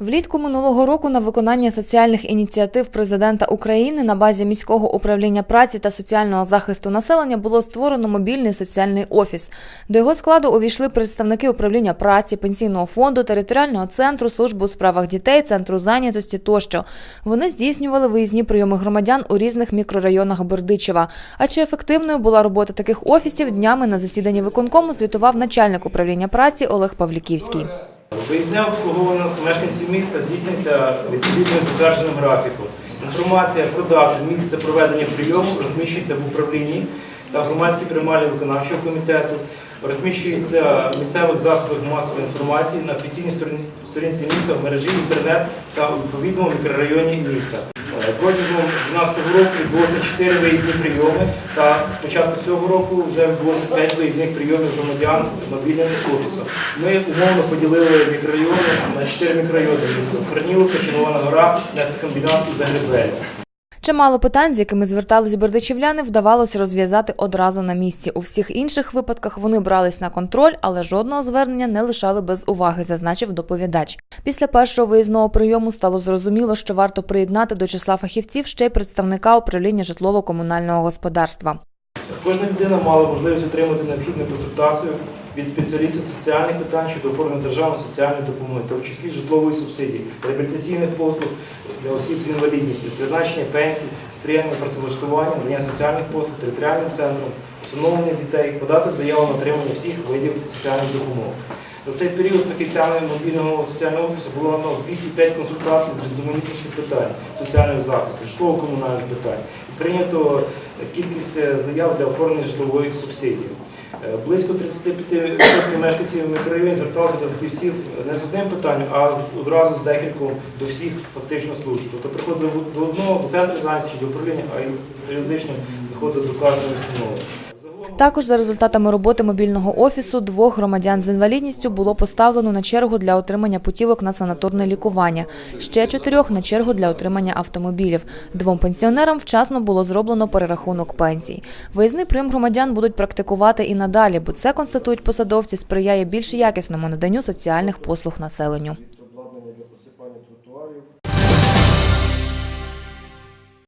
Влітку минулого року на виконання соціальних ініціатив президента України на базі міського управління праці та соціального захисту населення було створено мобільний соціальний офіс. До його складу увійшли представники управління праці, пенсійного фонду, територіального центру, служби у справах дітей, центру зайнятості тощо. Вони здійснювали виїзні прийоми громадян у різних мікрорайонах Бердичева. А чи ефективною була робота таких офісів днями на засіданні виконкому звітував начальник управління праці Олег Павліківський. Виїзне обслуговування мешканців міста здійснюється відповідно затвердженим графіком. Інформація про дату місце проведення прийому розміщується в управлінні та громадській приймальні виконавчого комітету, розміщується в місцевих засобах масової інформації на офіційній сторінці міста в мережі інтернет та у відповідному мікрорайоні міста. Е, Протягом 2012 року відбулося 4 виїзні прийоми, та з початку цього року вже відбулося 5 виїзних прийомів громадян мобільним офісом. Ми умовно поділили мікрорайони на 4 мікрорайони міста Корнілка, Червона Гора, Несокомбінат і Загребель. Чимало питань, з якими звертались бердичівляни, вдавалося розв'язати одразу на місці. У всіх інших випадках вони брались на контроль, але жодного звернення не лишали без уваги, зазначив доповідач. Після першого виїзного прийому стало зрозуміло, що варто приєднати до числа фахівців ще й представника управління житлово-комунального господарства. Кожна людина мала можливість отримати необхідну консультацію від спеціалістів соціальних питань щодо оформлення державної соціальної допомоги, та в числі житлової субсидії, реабілітаційних послуг для осіб з інвалідністю, призначення пенсій, сприяння працевлаштування, надання соціальних послуг територіальним центром, усиновлення дітей, подати заяву на отримання всіх видів соціальної допомоги. За цей період фахівцями мобільного соціального офісу було надано 205 консультацій з різноманітніших питань соціального захисту, житлово-комунальних питань. Прийнято кількість е, заяв для оформлення житлової субсидії. Е, Близько 35% мешканців мікрорайонів зверталися до фахівців не з одним питанням, а одразу з декільком до всіх фактично служб. Тобто приходили до одного, до центру зайнятості, до управління, а й періодично заходили до кожної установи. Також за результатами роботи мобільного офісу двох громадян з інвалідністю було поставлено на чергу для отримання путівок на санаторне лікування. Ще чотирьох на чергу для отримання автомобілів. Двом пенсіонерам вчасно було зроблено перерахунок пенсій. Виїзний прийом громадян будуть практикувати і надалі, бо це констатують посадовці, сприяє більш якісному наданню соціальних послуг населенню.